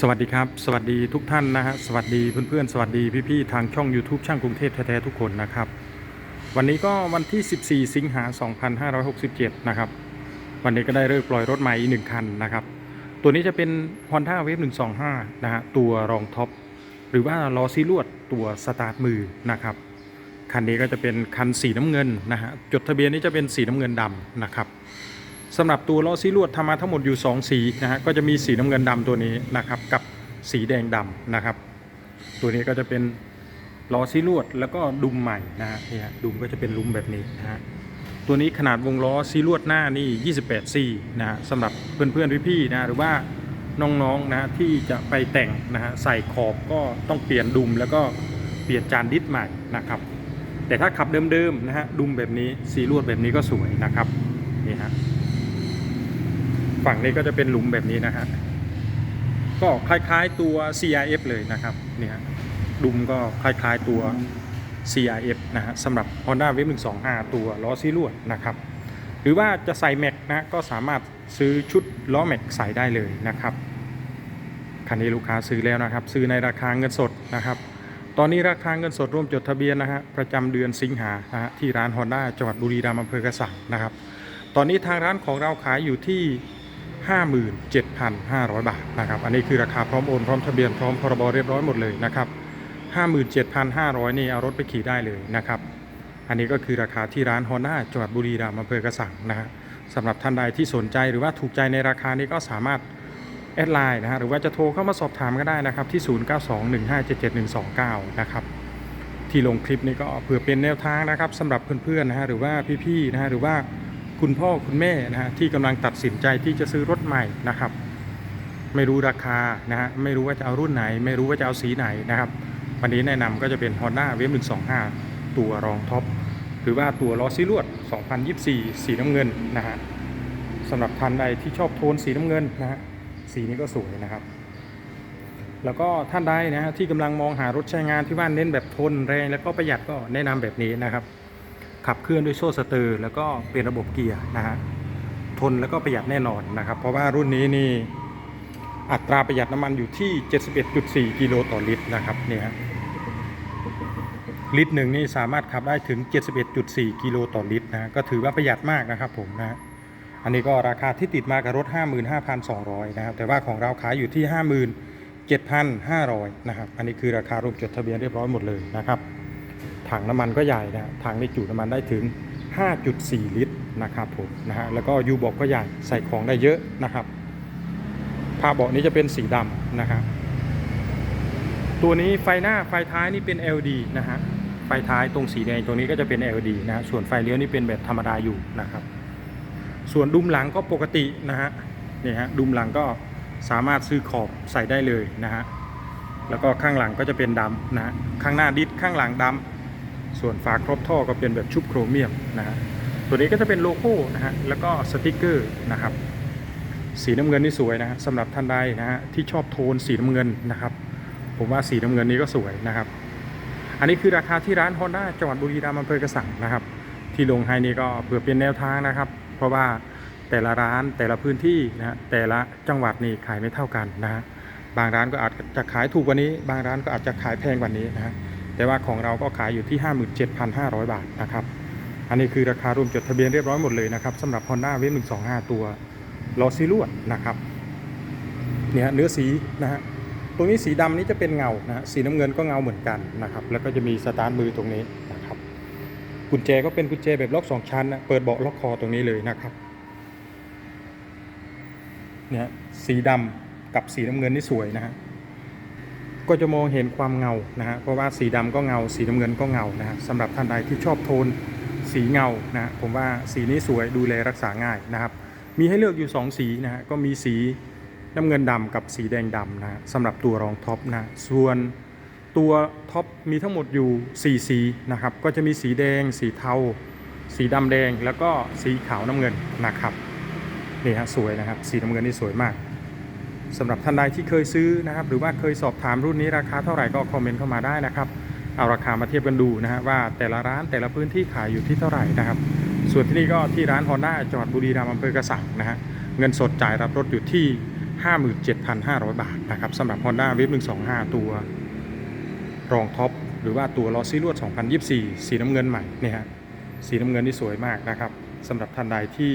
สวัสดีครับ สวัสดีทุกท่านนะฮะสวัสดีเพื่อนๆ สวัสดีพี่ๆ ทางช่อง YouTube ช่างกรุงเทพแท้ๆทุกคนนะครับ วันนี้ก็วันที่ 14 สิงหา 2567 นะครับ วันนี้ก็ได้เลิกปล่อยรถใหม่อีกหนึ่งคันนะครับ ตัวนี้จะเป็น Honda Wave 125 นะฮะตัวรองท็อป หรือว่าล้อซีลวดตัวสตาร์ทมือนะครับ คันนี้ก็จะเป็นคันสีน้ำเงินนะฮะจดทะเบียนนี้จะเป็นสีน้ำเงินดำนะครับ สำหรับตัวล้อซีลวดทำมาทั้งหมดอยู่ 2 สีนะฮะก็จะมีสีน้ำเงินดำตัวนี้นะครับ กับสีแดงดำนะครับ ตัวนี้ก็จะเป็นล้อซีลวดแล้วก็ดุมใหม่นะฮะเนี่ยดุมก็จะเป็นลุมแบบนี้นะฮะตัวนี้ขนาดวงล้อซีลวดหน้านี่ 28ซีนะฮะสำหรับเพื่อนๆพี่ๆนะหรือว่าน้องๆนะที่จะไปแต่งนะฮะใส่ขอบก็ต้องเปลี่ยนดุมแล้วก็เปลี่ยนจานดิสใหม่นะครับ แต่ถ้าขับเดิมๆนะฮะดุมแบบนี้ซีลวดแบบนี้ก็สวยนะครับ ฝั่งนี้ก็จะเป็นหลุมแบบนี้นะฮะก็คล้ายๆตัว CRF เลยนะครับเนี่ยดุมก็คล้ายๆตัว CRF นะฮะสำหรับ Honda Wave 125 ตัวล้อซีลวดนะครับ หรือว่าจะใส่แม็กนะก็สามารถซื้อชุดล้อแม็กใส่ได้เลยนะครับ คันนี้ลูกค้าซื้อแล้วนะครับ ซื้อในราคาเงินสดนะครับ ตอนนี้ราคาเงินสดร่วมจดทะเบียนนะฮะประจำเดือนสิงหานะฮะที่ร้าน Honda จังหวัดบุรีรัมย์อำเภอกระสังนะครับ ตอนนี้ทางร้านของเราขายอยู่ที่ 57,500 บาทนะครับ อันนี้คือราคาพร้อมโอน พร้อมทะเบียนพร้อมพรบเรียบร้อยหมดเลยนะครับ 57,500 นี่เอารถไปขี่ได้เลยนะครับ อันนี้ก็คือราคาที่ร้านฮอนด้าจังหวัดบุรีรัมย์อำเภอกระสังนะฮะสำหรับท่านใดที่สนใจหรือว่าถูกใจในราคานี้ก็สามารถแอดไลน์นะฮะหรือว่าจะโทรเข้ามาสอบถามก็ได้นะครับที่ 0921577129 นะครับที่ลงคลิปนี้ก็เพื่อเป็นแนวทางนะครับสำหรับเพื่อนๆนะฮะหรือว่าพี่ๆนะฮะหรือว่า คุณพ่อคุณแม่นะฮะที่กำลังตัดสินใจที่จะซื้อรถใหม่นะครับ ไม่รู้ราคานะฮะไม่รู้ว่าจะเอารุ่นไหน ไม่รู้ว่าจะเอาสีไหนนะครับ วันนี้แนะนำก็จะเป็น Honda w a v e 125 ตัวรองท็อปหรือว่าตัวล้อซีลวด 2024 สีน้ำเงินนะฮะสำหรับท่านใดที่ชอบโทนสีน้ำเงินนะฮะสีนี้ก็สวยนะครับ แล้วก็ท่านใดนะฮะที่กำลังมองหารถใช้งานที่ว่านเน้นแบบทนแรงแล้วก็ประหยัดก็แนะนำแบบนี้นะครับ ขับเคลื่อนด้วยโซ่สเตอร์ แล้วก็เป็นระบบเกียร์นะฮะทนแล้วก็ประหยัดแน่นอนนะครับ เพราะว่ารุ่นนี้นี่อัตราประหยัดน้ำมันอยู่ที่ 71.4 กิโลต่อลิตรนะครับเนี่ยฮะลิตรหนึ่งนี่สามารถขับได้ถึง 71.4 กิโลต่อลิตรนะก็ถือว่าประหยัดมากนะครับผมนะฮะอันนี้ก็ราคาที่ติดมากับรถ 55,200 นะครับ แต่ว่าของเราขายอยู่ที่ 57,500 นะครับ อันนี้คือราคารวมจดทะเบียนเรียบร้อยหมดเลยนะครับ ถังน้ำมันก็ใหญ่นะถังในจุน้ำมันได้ถึง 5.4 ลิตรนะครับผมนะฮะแล้วก็ยูบอกก็ใหญ่ใส่ของได้เยอะนะครับผ้าเบาะนี้จะเป็นสีดำนะฮะตัวนี้ไฟหน้าไฟท้ายนี่เป็น LED นะฮะไฟท้ายตรงสีแดงตรงนี้ก็จะเป็น LED นะฮะส่วนไฟเลี้ยวนี่เป็นแบบธรรมดาอยู่นะครับ ส่วนดุมหลังก็ปกตินะฮะนี่ฮะดุมหลังก็สามารถซื้อขอบใส่ได้เลยนะฮะแล้วก็ข้างหลังก็จะเป็นดำนะฮะข้างหน้าดิสข้างหลังดำ ส่วนฝาครอบท่อก็เป็นแบบชุบโครเมียมนะฮะตัวนี้ก็จะเป็นโลโก้นะฮะแล้วก็สติกเกอร์นะครับ สีน้ำเงินนี่สวยนะฮะสำหรับท่านใดนะฮะที่ชอบโทนสีน้ำเงินนะครับ ผมว่าสีน้ำเงินนี้ก็สวยนะครับ อันนี้คือราคาที่ร้าน Honda จังหวัดบุรีรัมย์อำเภอกระสังนะครับ ที่ลงให้นี่ก็เพื่อเป็นแนวทางนะครับ เพราะว่าแต่ละร้านแต่ละพื้นที่นะฮะแต่ละจังหวัดนี่ขายไม่เท่ากันนะฮะบางร้านก็อาจจะขายถูกกว่านี้ บางร้านก็อาจจะขายแพงกว่านี้นะฮะ แต่ว่าของเราก็ขายอยู่ที่ 57,500 บาทนะครับ อันนี้คือราคารวมจดทะเบียนเรียบร้อยหมดเลยนะครับสำหรับ Honda w a v 125 ตัวล้อซีลวดนะครับเนี่ยเนื้อสีนะฮะตรงนี้สีดำนี้จะเป็นเงานะฮะสีน้ำเงินก็เงาเหมือนกันนะครับ แล้วก็จะมีสตาร์ทมือตรงนี้นะครับ กุญแจก็เป็นกุญแจแบบล็อกสองชั้นนะเปิดเบาะล็อกคอตรงนี้เลยนะครับ เนี่ยสีดำกับสีน้ำเงินนี่สวยนะฮะ ก็จะมองเห็นความเงานะฮะเพราะว่าสีดำก็เงา สีน้ำเงินก็เงานะฮะสำหรับท่านใดที่ชอบโทนสีเงานะผมว่าสีนี้สวยดูแลรักษาง่ายนะครับ มีให้เลือกอยู่ 2 สีนะฮะก็มีสีน้ำเงินดำกับสีแดงดำนะสำหรับตัวรองท็อปนะส่วนตัวท็อปมีทั้งหมดอยู่ 4 สีนะครับก็จะมีสีแดง สีเทา สีดำแดงแล้วก็สีขาวน้ำเงินนะครับนี่ฮะสวยนะครับ สีน้ำเงินนี่สวยมาก สำหรับท่านใดที่เคยซื้อนะครับ หรือว่าเคยสอบถามรุ่นนี้ราคาเท่าไหร่ก็คอมเมนต์เข้ามาได้นะครับ เอาราคามาเทียบกันดูนะฮะว่าแต่ละร้านแต่ละพื้นที่ขายอยู่ที่เท่าไหร่นะครับ ส่วนที่นี่ก็ที่ร้านฮอนด้าจังหวัดบุรีรัมย์อำเภอกระสังนะฮะเงินสดจ่ายรับรถอยู่ที่ 57,500 บาทนะครับสำหรับ Honda w a v 125 ตัวรองท็อปหรือว่าตัวลอซี่ลวด 2024 สีน้ำเงินใหม่เนี่ยฮะสีน้ำเงินนี่สวยมากนะครับสำหรับท่านใดที่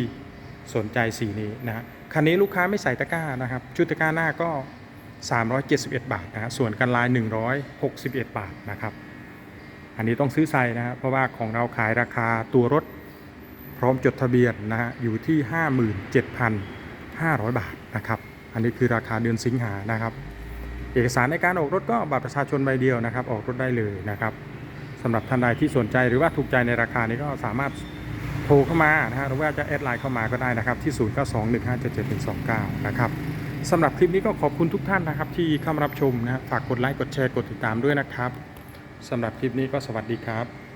สนใจสีนี้นะฮะ คันนี้ลูกค้าไม่ใส่ตะกร้านะครับ ชุดตะกร้าหน้าก็ 371 บาทนะฮะส่วนกันลาย 161 บาทนะครับ อันนี้ต้องซื้อใส่นะฮะเพราะว่าของเราขายราคาตัวรถพร้อมจดทะเบียนนะฮะอยู่ที่ 57,500 บาทนะครับ อันนี้คือราคาเดือนสิงหานะครับ เอกสารในการออกรถก็บัตรประชาชนใบเดียวนะครับ ออกรถได้เลยนะครับสำหรับท่านใดที่สนใจหรือว่าถูกใจในราคานี้ก็สามารถ ทรเข้ามานะฮะหรือว่าจะแอดไลน์เข้ามาก็ได้นะครับที่ 0921577129 นะครับสำหรับคลิปนี้ก็ขอบคุณทุกท่านนะครับ ที่เข้ามารับชมนะฮะฝากกดไลค์กดแชร์กดติดตามด้วยนะครับสำหรับคลิปนี้ก็สวัสดีครับ